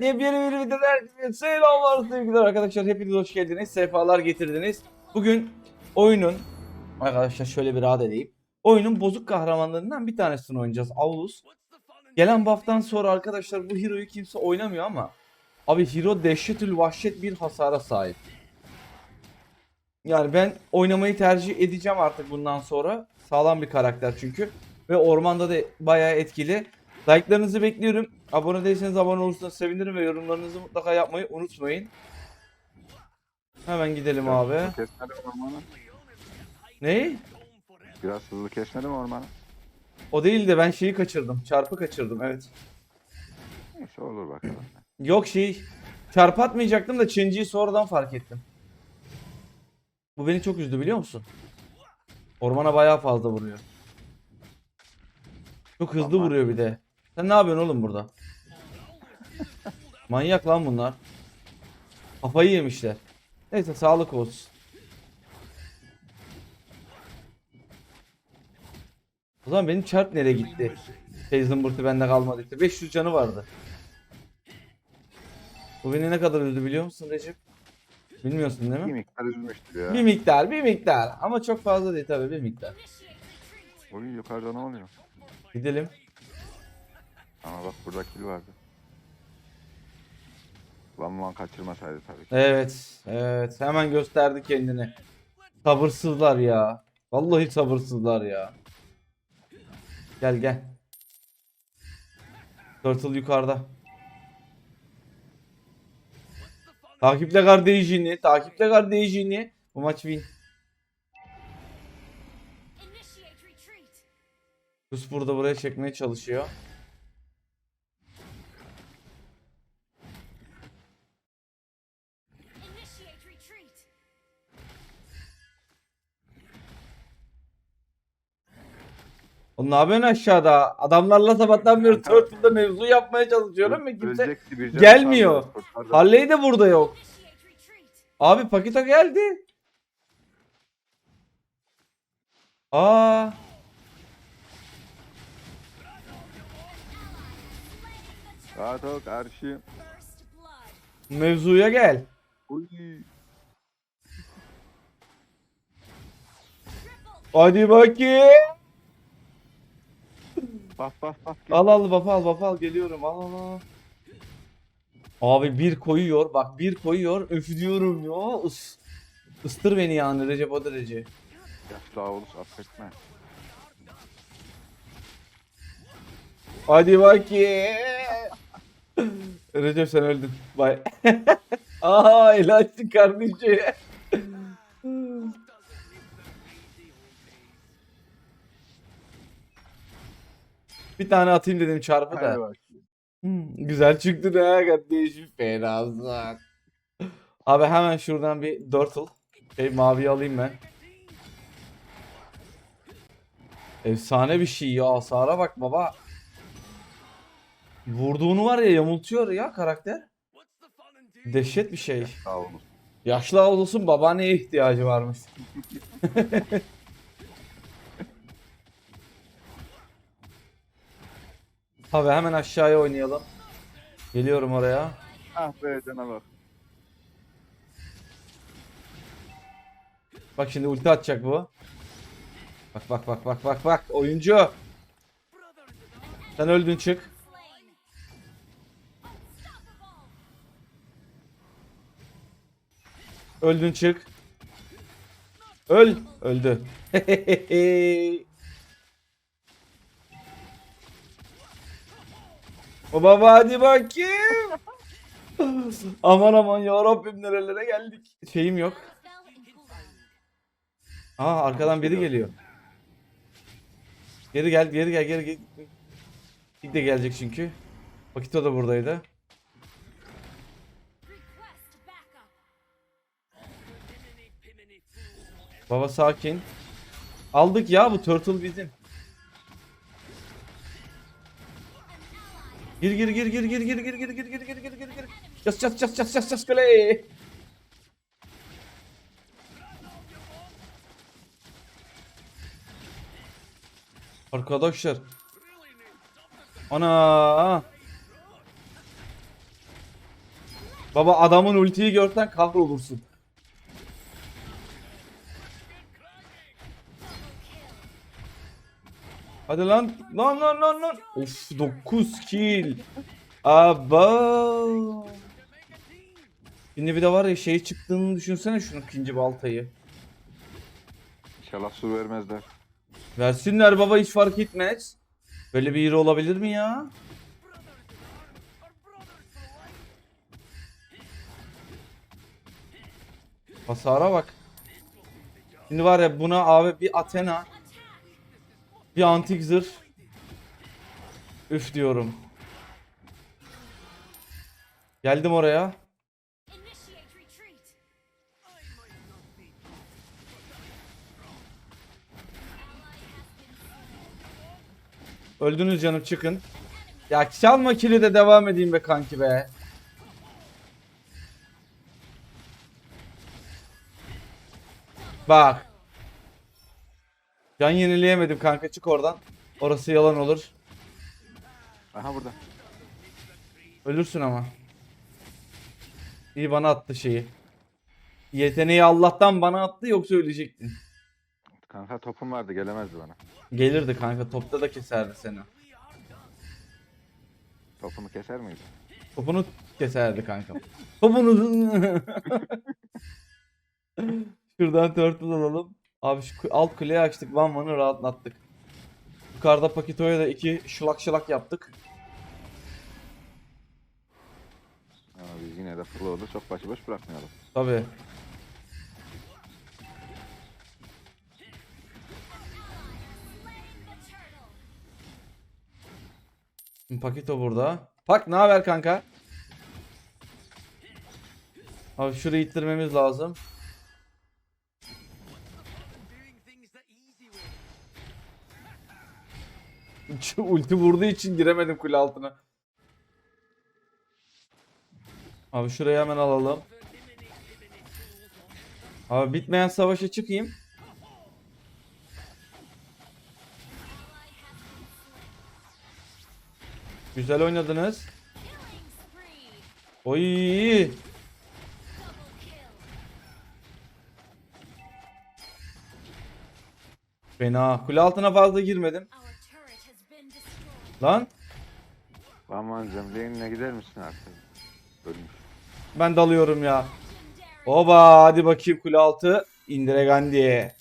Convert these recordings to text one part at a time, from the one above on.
Yepyeni bir videoda herkese selamlar sevgili arkadaşlar. Hepiniz hoş geldiniz. Sefalar getirdiniz. Bugün oyunun arkadaşlar şöyle bir rahat edeyim. Oyunun bozuk kahramanlarından bir tanesini oynayacağız. Aulus. Gelen buff'tan sonra arkadaşlar bu hero'yu kimse oynamıyor ama abi hero dehşetül vahşet bir hasara sahip. Yani ben oynamayı tercih edeceğim artık bundan sonra. Sağlam bir karakter çünkü. Ve ormanda da bayağı etkili. Like'larınızı bekliyorum. Abone değilseniz abone olursanız sevinirim ve yorumlarınızı mutlaka yapmayı unutmayın. Hemen gidelim abi. Kesmedi mi ormanı? Ne? Biraz hızlı kesmedi mi ormanı? O değil de ben şeyi kaçırdım. Çarpı kaçırdım evet. Neyse olur bakalım. Yok şey çarpı atmayacaktım da Çinci'yi sonradan fark ettim. Bu beni çok üzdü biliyor musun? Ormana bayağı fazla vuruyor. Çok hızlı Tamam. vuruyor bir de. Sen ne yapıyorsun oğlum burada? Manyak lan bunlar. Kafayı yemişler. Neyse sağlık olsun. O zaman benim çarp nereye gitti? Şey zımbırtı bende kalmadı işte. 500 canı vardı. Bu beni ne kadar üzdü biliyor musun Recep? Bilmiyorsun değil Bir mi? miktar üzülmüştür ya. Bir miktar, bir miktar. Ama çok fazla değil tabii bir miktar. Oy yukarıda ne oluyor? Gidelim. Ama bak burada kill vardı. Lan lan kaçırmasaydı tabii ki. Evet, evet. Hemen gösterdi kendini. Sabırsızlar ya. Vallahi sabırsızlar ya. Gel gel. Turtle yukarıda. Takiple kardeşini, takiple kardeşini. Bu maç win. Rus burada buraya çekmeye çalışıyor. Oğlum ne yapıyorsun aşağıda? Adamlarla sabahtan beri Turtle'da mevzu yapmaya çalışıyorum ve kimse... Ölecekti bir canı gelmiyor. kurtardı. De burada yok. Abi Pakito geldi. Aa. Rahat ol karşı. Mevzuya gel. Uy. Hadi bakayım. Bak bak bak. Al al baba al baba al geliyorum al al al. Abi bir koyuyor bak bir koyuyor üflüyorum ya. Is, ıstır beni yani Recep o derece. Yaşlı avulus affetme. Hadi bakayım. Recep sen öldün. Bay. Aa elastin kardeşi. Bir tane atayım dedim çarpı da. bak. Hmm, güzel çıktı da kardeşim fenasın. Abi hemen şuradan bir Dörtle. Şey maviyi alayım ben. Efsane bir şey ya. Hasara bak baba. Vurduğunu var ya yamultuyor ya karakter. Dehşet bir şey. Yaşlı avlusun babaanneye ihtiyacı varmış. Abi hemen aşağıya oynayalım. Geliyorum oraya. Ah be cana bak. Şimdi ulti atacak bu. Bak bak bak bak bak bak oyuncu. Sen öldün çık. Öldün çık. Öl. Öldü. baba hadi bakayım. aman aman ya Rabbim nerelere geldik. Şeyim yok. Aa arkadan biri geliyor. Geri gel, geri gel, geri gel. İlk de gelecek çünkü. Pakito da buradaydı. Baba sakin. Aldık ya bu turtle bizim. Gir gir gir gir gir gir gir gir gir gir gir gir gir gir. Yas yas yas yas yas yas kule. Arkadaşlar. Ana. Baba adamın ultiyi görsen kahrolursun. Hadi lan. Lan lan lan lan. Of 9 kill. Aba. Şimdi bir de var ya şey çıktığını düşünsene şunun ikinci baltayı. İnşallah su vermezler. Versinler baba hiç fark etmez. Böyle bir hero olabilir mi ya? Hasara bak. Şimdi var ya buna abi bir Athena bir antik zırh Üf diyorum. Geldim oraya. Öldünüz canım çıkın. Ya çalma kili de devam edeyim be kanki be. Bak. Can yenileyemedim kanka çık oradan. Orası yalan olur. Aha burada. Ölürsün ama. İyi bana attı şeyi. Yeteneği Allah'tan bana attı yoksa ölecektin. Kanka topum vardı gelemezdi bana. Gelirdi kanka topta da keserdi seni. Topumu keser miydi? Topunu keserdi kanka. Topunu. Şuradan turtle alalım. Abi şu alt kuleyi açtık. Van Van'ı rahatlattık. Yukarıda Pakito'ya da iki şılak şılak yaptık. Ama biz yine de Flow'u çok başıboş bırakmayalım. Tabi. Pakito burada. Pak ne haber kanka? Abi şurayı ittirmemiz lazım. Ulti vurduğu için giremedim kule altına. Abi şurayı hemen alalım. Abi bitmeyen savaşa çıkayım. Güzel oynadınız. Oy. Fena. Kule altına fazla girmedim. Lan Aman lane'ine gider misin artık? Ölmüş. ben dalıyorum ya. Oba hadi bakayım kule altı. İndire Gandhi.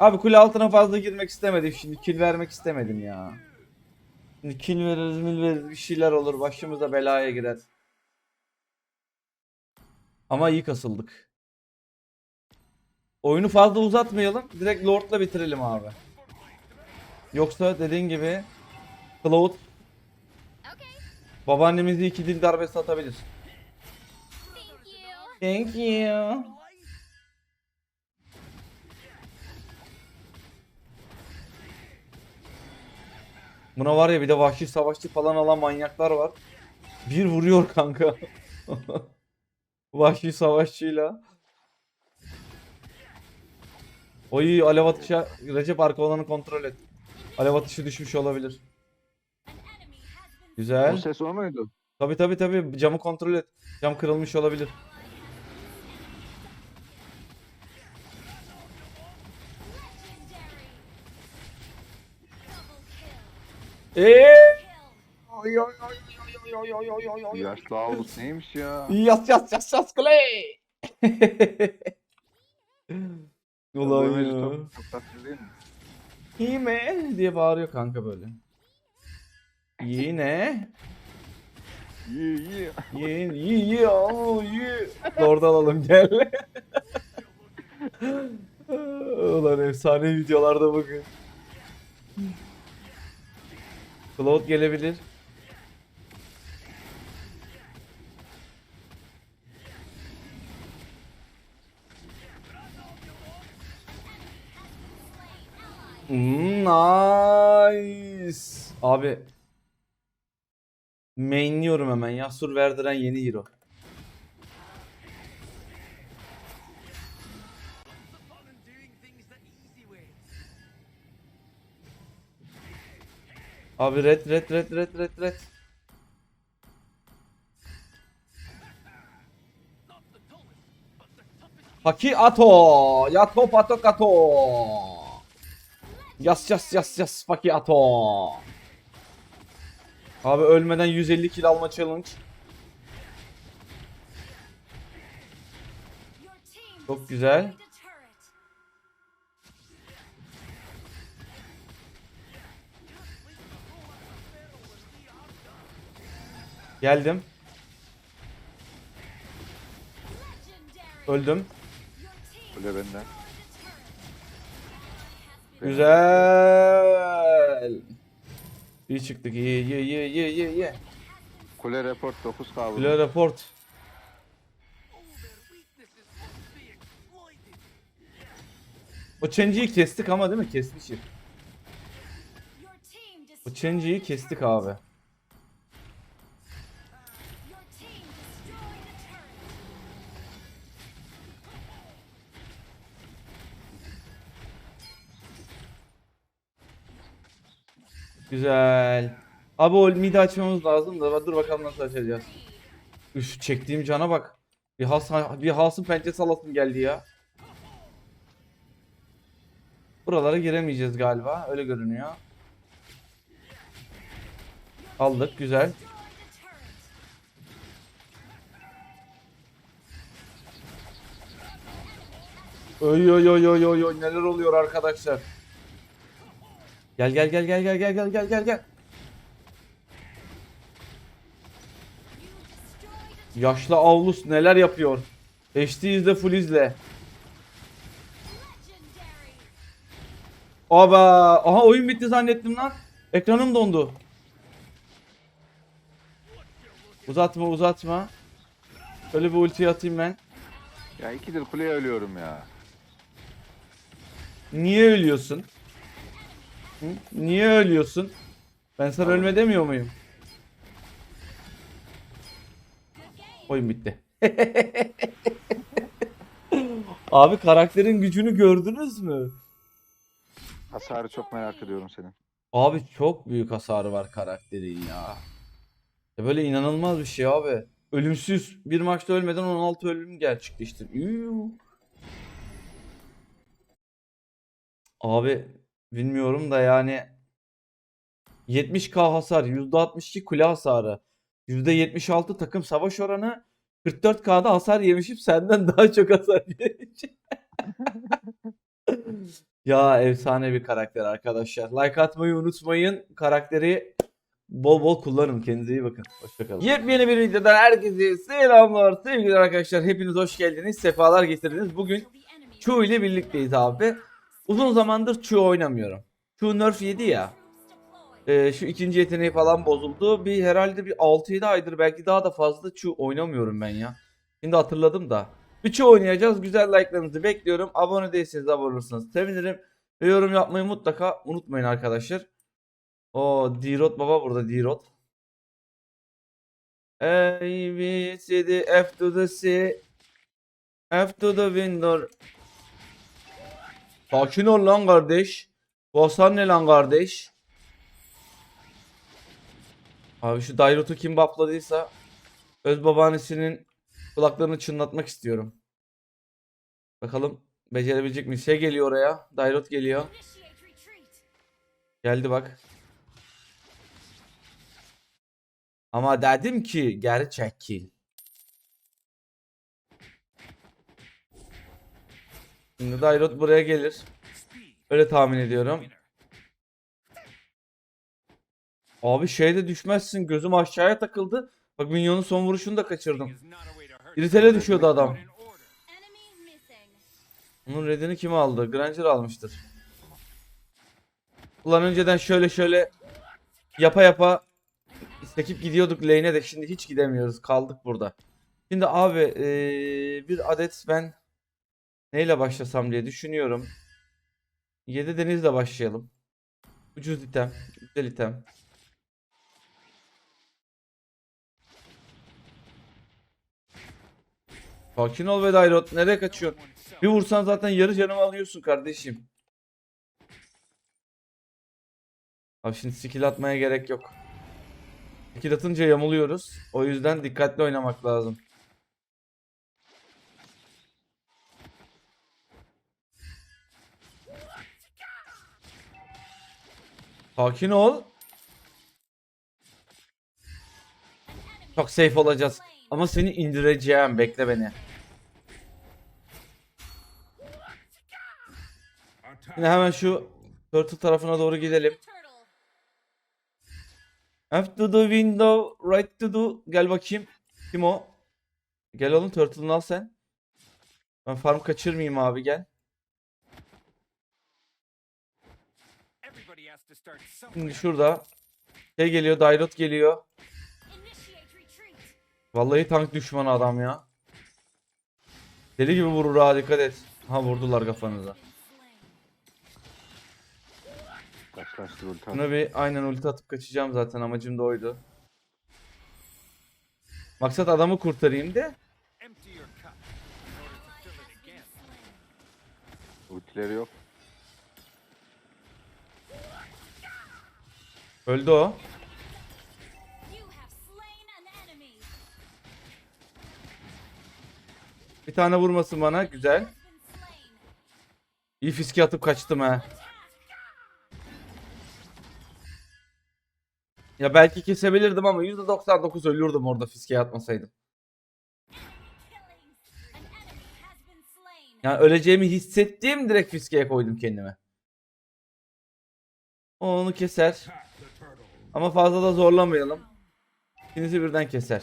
Abi kule altına fazla girmek istemedim şimdi. Kill vermek istemedim ya. Şimdi kill veririz mil veririz bir şeyler olur. Başımıza belaya girer. Ama iyi kasıldık. Oyunu fazla uzatmayalım. Direkt Lord'la bitirelim abi. Yoksa dediğin gibi Cloud babaannemizi iki dil darbesi atabilir. Thank you. Buna var ya bir de vahşi savaşçı falan alan manyaklar var. Bir vuruyor kanka. vahşi savaşçıyla. Oy alev atışı Recep arka olanı kontrol et. Alev atışı düşmüş olabilir. O Güzel. ses o muydu? Tabi tabi tabi camı kontrol et. Cam kırılmış olabilir. legendary. Double kill. Eee? Kill. Yaşlı avlus neymiş ya? Yas yas yas yas kule. Ulan Bu ya. çok, çok tatlı değil mi? Hime diye bağırıyor kanka böyle. Yine. Yine. Yi yi aa, yi. Lord alalım gel. Ulan efsane videolarda bugün. Cloud gelebilir. Nice. Abi. Mainliyorum hemen ya. Sur verdiren yeni hero. Abi red red red red red red. Haki ato. Ya top ato kato. Yas yas yas yas paki ato. Abi ölmeden 150 kill alma challenge. Çok güzel. Geldim. Öldüm. Kule benden. Güzel. İyi çıktık. İyi iyi iyi iyi iyi iyi. Kule report 9 kaldı. Kule report. O Chenji'yi kestik ama değil mi? Kesmişiz. O Chenji'yi kestik abi. Güzel. Abi o midi açmamız lazım da dur bakalım nasıl açacağız. Üf çektiğim cana bak. Bir has bir hasım pençesi alasım geldi ya. Buralara giremeyeceğiz galiba. Öyle görünüyor. Aldık güzel. Oy oy oy oy oy neler oluyor arkadaşlar. Gel gel gel gel gel gel gel gel gel gel. Yaşlı avlus neler yapıyor. HD izle full izle. Aba aha oyun bitti zannettim lan. Ekranım dondu. Uzatma uzatma. Şöyle bir ulti atayım ben. Ya ikidir kuleye ölüyorum ya. Niye ölüyorsun? Hı? Niye ölüyorsun? Ben sana ölme demiyor muyum? Oyun bitti. Abi karakterin gücünü gördünüz mü? Hasarı çok merak ediyorum senin. Abi çok büyük hasarı var karakterin ya. Ya böyle inanılmaz bir şey abi. Ölümsüz. Bir maçta ölmeden 16 ölüm gerçekleştir. Abi bilmiyorum da yani 70k hasar, %62 kule hasarı, %76 takım savaş oranı, 44k'da hasar yemişim senden daha çok hasar yemişim. Ya efsane bir karakter arkadaşlar. Like atmayı unutmayın. Karakteri bol bol kullanın. Kendinize iyi bakın. Hoşçakalın. Yepyeni bir videodan herkese selamlar. Sevgili arkadaşlar hepiniz hoş geldiniz. Sefalar getirdiniz. Bugün. Chu ile birlikteyiz abi. Uzun zamandır Chu oynamıyorum. Chu nerf yedi ya. Ee, şu ikinci yeteneği falan bozuldu. Bir herhalde bir 6-7 aydır belki daha da fazla Chu oynamıyorum ben ya. Şimdi hatırladım da. Bir Chu oynayacağız. Güzel like'larınızı bekliyorum. Abone değilseniz abone olursanız sevinirim. Ve yorum yapmayı mutlaka unutmayın arkadaşlar. O D-Rod baba burada D-Rod. A, B, C, D, F to the C. F to the window. Sakin ol lan kardeş. Hasar ne lan kardeş? Abi şu Dairot'u kim buffladıysa öz babaannesinin kulaklarını çınlatmak istiyorum. Bakalım becerebilecek mi? Şey geliyor oraya. Dairot geliyor. Geldi bak. Ama dedim ki geri çekil. Şimdi Dairot buraya gelir. Öyle tahmin ediyorum. Abi şeyde düşmezsin. Gözüm aşağıya takıldı. Bak minyonun son vuruşunu da kaçırdım. İritele düşüyordu adam. Bunun redini kim aldı? Granger almıştır. Ulan önceden şöyle şöyle yapa yapa sekip gidiyorduk lane'e de şimdi hiç gidemiyoruz. Kaldık burada. Şimdi abi eee, bir adet ben neyle başlasam diye düşünüyorum. 7 denizle başlayalım. Ucuz item, güzel item. Sakin ol be Dairot. Nereye kaçıyorsun? Bir vursan zaten yarı canımı alıyorsun kardeşim. Abi şimdi skill atmaya gerek yok. Skill atınca yamuluyoruz. O yüzden dikkatli oynamak lazım. Sakin ol. Çok safe olacağız. Ama seni indireceğim. Bekle beni. Yine hemen şu turtle tarafına doğru gidelim. Left to the window, right to the... Gel bakayım. Kim o? Gel oğlum turtle'ını al sen. Ben farm kaçırmayayım abi gel. Everybody has to start Şimdi şurada. Şey geliyor, Dairot geliyor. Vallahi tank düşmanı adam ya. Deli gibi vurur ha dikkat et. Ha vurdular kafanıza. Ulti at. Buna bir aynen ulti atıp kaçacağım zaten amacım da oydu. Maksat adamı kurtarayım de. Empty your Öldü o. Bir tane vurmasın bana. Güzel. İyi fiske atıp kaçtım ha. Ya belki kesebilirdim ama %99 ölürdüm orada fiske atmasaydım. Yani öleceğimi hissettiğim direkt fiskeye koydum kendime. Onu keser. Ama fazla da zorlamayalım. İkinizi birden keser.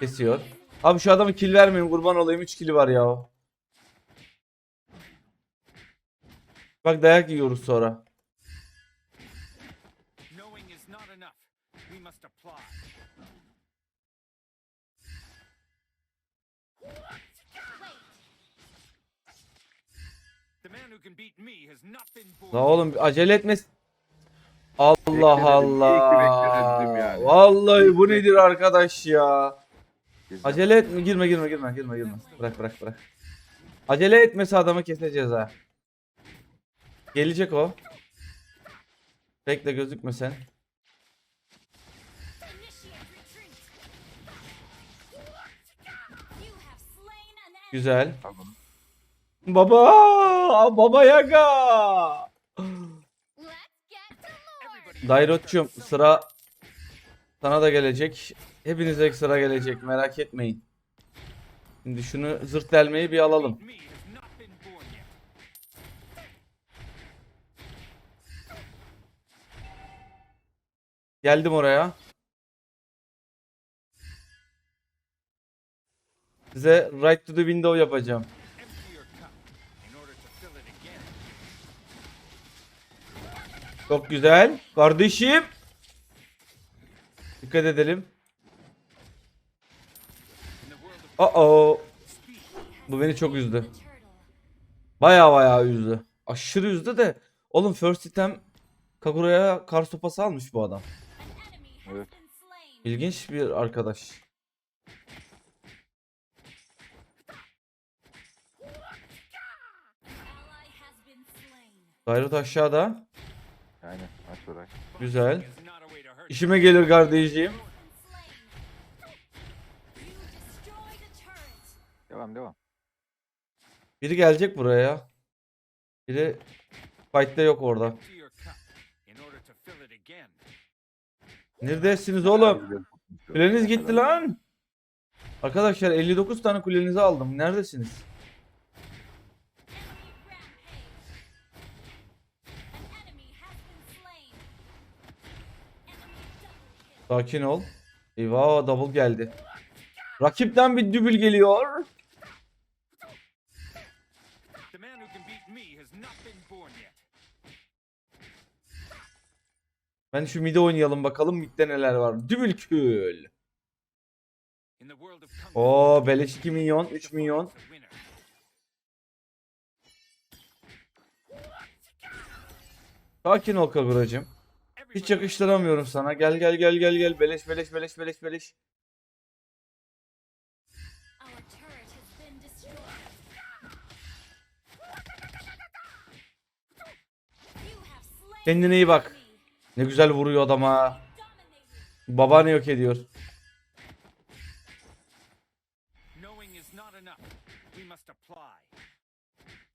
Kesiyor. Abi şu adamı kill vermeyin kurban olayım 3 kill'i var ya o. Bak dayak yiyoruz sonra. La oğlum acele etme. Allah Allah. yani. Vallahi bu nedir arkadaş ya? Gizli. Acele etme girme girme girme girme girme. Bırak bırak bırak. Acele etmesi adamı keseceğiz ha. Gelecek o. Bekle gözükme sen. Güzel. Tamam. Baba! Baba yaga! Let's get to Lord. Dairotçum sıra sana da gelecek. Hepinize sıra gelecek merak etmeyin. Şimdi şunu zırt delmeyi bir alalım. Geldim oraya. Size right to the window yapacağım. Çok güzel. Kardeşim. Dikkat edelim. Uh-oh. speed, Bu beni çok üzdü. Baya baya üzdü. Aşırı üzdü de. Oğlum first item Kagura'ya kar sopası almış bu adam. Evet. İlginç bir arkadaş. Dairot aşağıda. Aynen aç orayı. Güzel. İşime gelir kardeşim. Devam devam. Biri gelecek buraya. Biri fight'ta yok orada. Neredesiniz oğlum? Kuleniz gitti lan. Arkadaşlar 59 tane kulenizi aldım. Neredesiniz? Sakin ol. Eyvah double geldi. Rakipten bir dübül geliyor. Ben şu mide oynayalım bakalım midde neler var. Dübül kül. Oo beleş 2 milyon, 3 the milyon. Sakin ol Kaguracım. Hiç yakıştıramıyorum sana. Gel gel gel gel gel. Beleş beleş beleş beleş beleş. Kendine iyi bak. Ne güzel vuruyor adama. Babanı yok ediyor.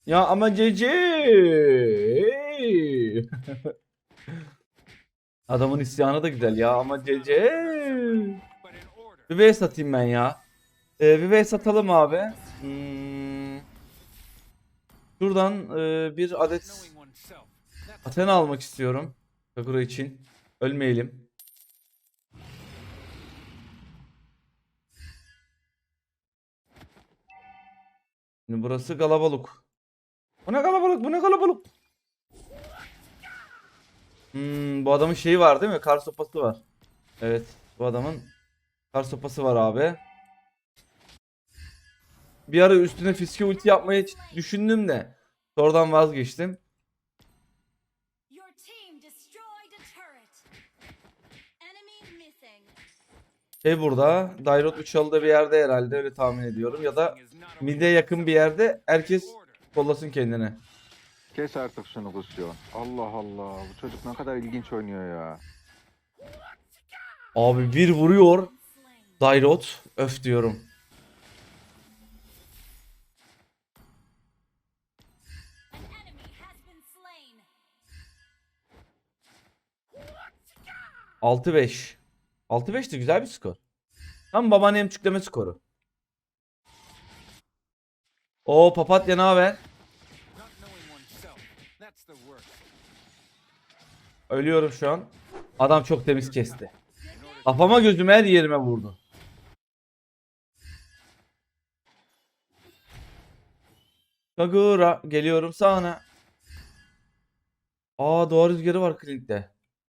Ya ama Cece. Adamın isyanı da güzel ya ama CC. But in order. Bir V satayım ben ya. Ee, bir V satalım abi. Hmm. Şuradan e, bir adet Athena almak istiyorum. Kagura için. Ölmeyelim. Şimdi burası kalabalık. Bu ne kalabalık? Bu ne kalabalık? Hmm, bu adamın şeyi var değil mi? Kar sopası var. Evet, bu adamın kar sopası var abi. Bir ara üstüne fiske ulti yapmayı düşündüm de sonradan vazgeçtim. Şey burada. Dairot uçalı bir yerde herhalde öyle tahmin ediyorum. Ya da mid'e yakın bir yerde herkes kollasın kendini. Kes artık şunu Gusyon. Allah Allah. Bu çocuk ne kadar ilginç oynuyor ya. Abi bir vuruyor. Dairot. Öf diyorum. Been slain. 6-5. 6-5 de güzel bir skor. Tam babaannem çükleme skoru. O papatya ne haber? Not knowing oneself. That's the worst. Ölüyorum şu an. Adam çok temiz kesti. Kafama gözüme her yerime vurdu. Kagura geliyorum sana. Aa doğa rüzgarı var Clint'te.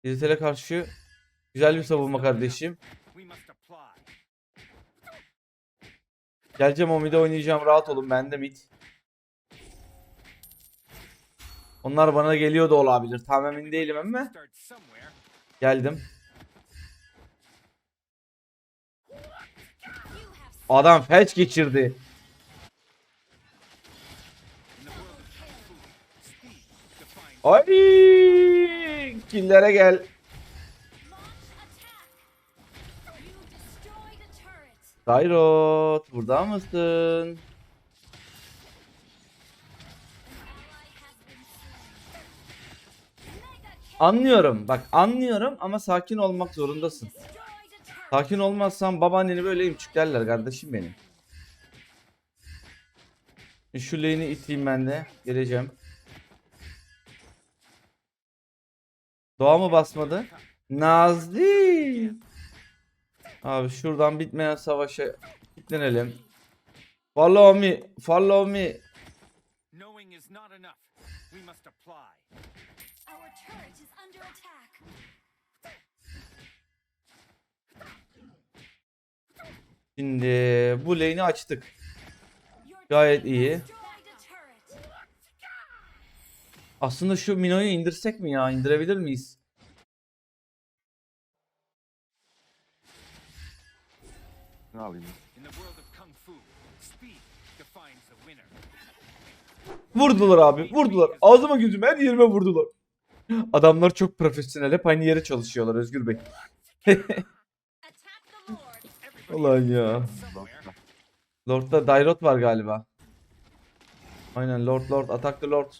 Dijital'e karşı güzel bir savunma kardeşim. Geleceğim o mid'e oynayacağım rahat olun ben de mid. Onlar bana geliyor da olabilir. Tam emin değilim ama geldim. Adam felç geçirdi. Ay! Killere gel. Dairot burada mısın? Anlıyorum. Bak anlıyorum ama sakin olmak zorundasın. Sakin olmazsan babaanneni böyle imçüklerler kardeşim benim. E, Şu lane'i iteyim ben de. Geleceğim. Doğa mı basmadı? Nazlı. Abi şuradan bitmeyen savaşa kitlenelim. Follow me. Follow me. knowing is not enough. We must apply. Şimdi bu lane'i açtık. Gayet iyi. Aslında şu Mino'yu indirsek mi ya? İndirebilir miyiz? Ne alayım? Vurdular abi. Vurdular. Ağzıma gözüme her yerime vurdular. Adamlar çok profesyonel. Hep aynı yere çalışıyorlar Özgür Bey. Ulan ya. Lord'da Dairot var galiba. Aynen Lord Lord. The Lord.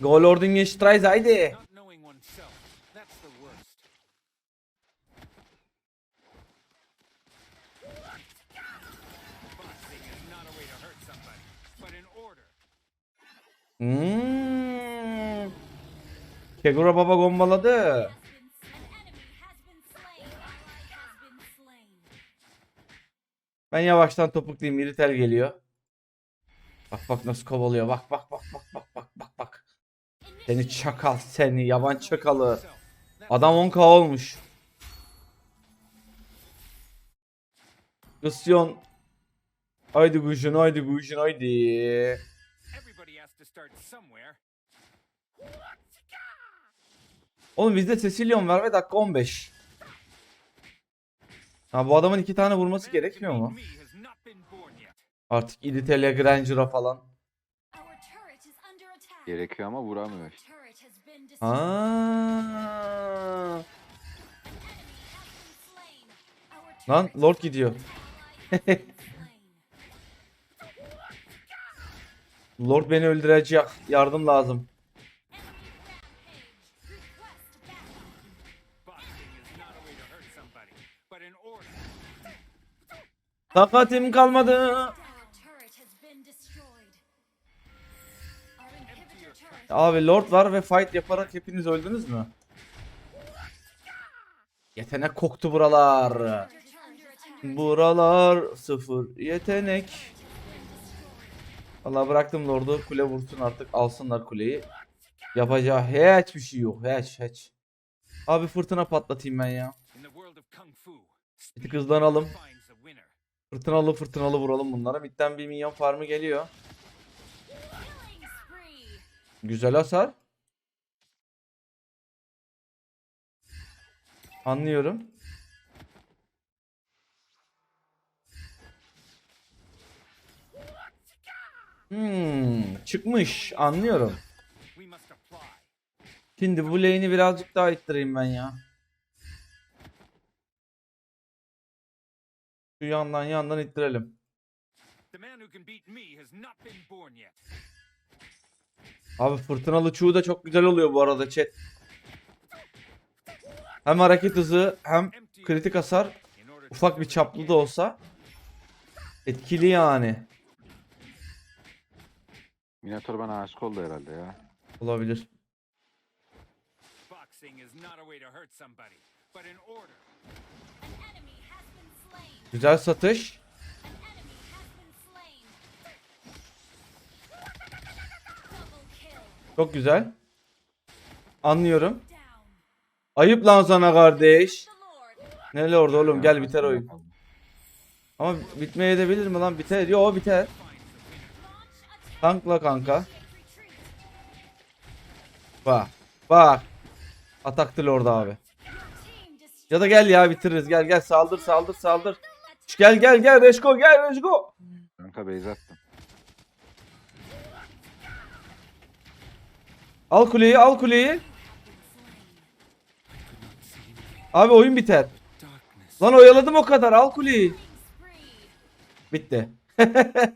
Go Lord'un Streis haydi. Not knowing oneself. That's Ben yavaştan topuklayayım. Iritel geliyor. Bak bak nasıl kovalıyor. Bak bak bak bak bak bak bak bak. Seni çakal seni yaban çakalı. Adam 10k olmuş. Isyon. Haydi Gujin haydi Gujin haydi. Oğlum bizde Cecilion var ve dakika 15. Ha bu adamın iki tane vurması gerekmiyor mu? Artık Iditel'e Granger'a falan. Gerekiyor ama vuramıyor. Our Lan Lord gidiyor. Lord beni öldürecek. Yardım lazım. İnhibitor turret Abi Lord var ve fight yaparak hepiniz öldünüz mü? Yetenek koktu buralar. Buralar sıfır yetenek. Valla bıraktım Lord'u kule vursun artık alsınlar kuleyi. Yapacağı hiçbir şey yok hiç hiç. Abi fırtına patlatayım ben ya. Bir tık hızlanalım. Fırtınalı fırtınalı vuralım bunlara. Midden bir minyon farmı geliyor. Güzel hasar. Anlıyorum. Hmm, çıkmış. Anlıyorum. Şimdi bu lane'i birazcık daha ittireyim ben ya. Şu yandan yandan ittirelim. Abi fırtınalı çuğu da çok güzel oluyor bu arada chat. Hem hareket hızı hem kritik hasar ufak bir çaplı da olsa etkili yani. Minotaur bana aşık oldu herhalde ya. Olabilir. Güzel satış. Çok güzel. Anlıyorum. Ayıp lan sana kardeş. Lord. Ne orada oğlum gel biter oyun. Ama bitmeye de bilir mi lan? Biter. Yo biter. Tankla kanka. Bak. Bak. Ataktı Lord abi. Ya da gel ya bitiririz. Gel gel saldır saldır saldır. Şş, Gel gel gel Reşko gel Reşko. Kanka base attım. Al kuleyi al kuleyi. Abi oyun biter. Lan oyaladım o kadar al kuleyi. Bitti.